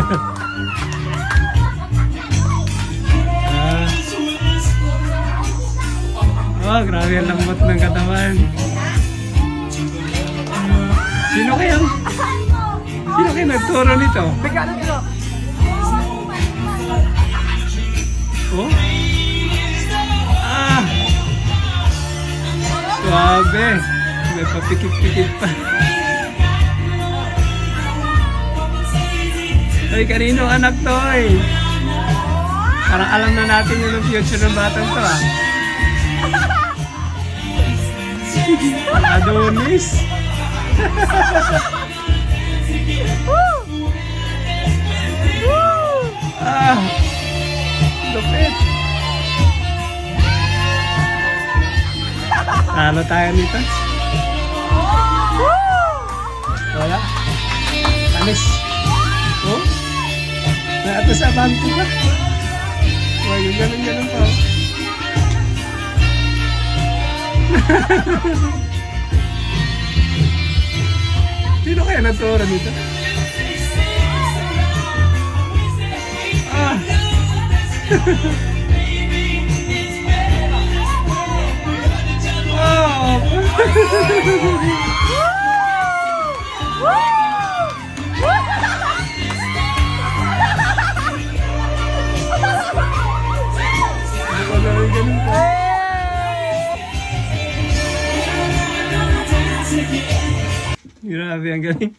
ah. Oh, grabe ang lambot ng katawan. Sino kayang Sino kayo nagturo nito? Oh? Ah! Suabe! May papikit-pikit pa. Ay, kanino anak to eh? Parang alam na natin yun ang future ng batang to ah. Adonis! ah! Lupit! Talo tayo nito. Wala. Anis. Naato sa bangko pa. Huwag yung ganun-ganun pa. oh. Sino kaya naturo nito? Ah! Oh! Grabe, ang galing.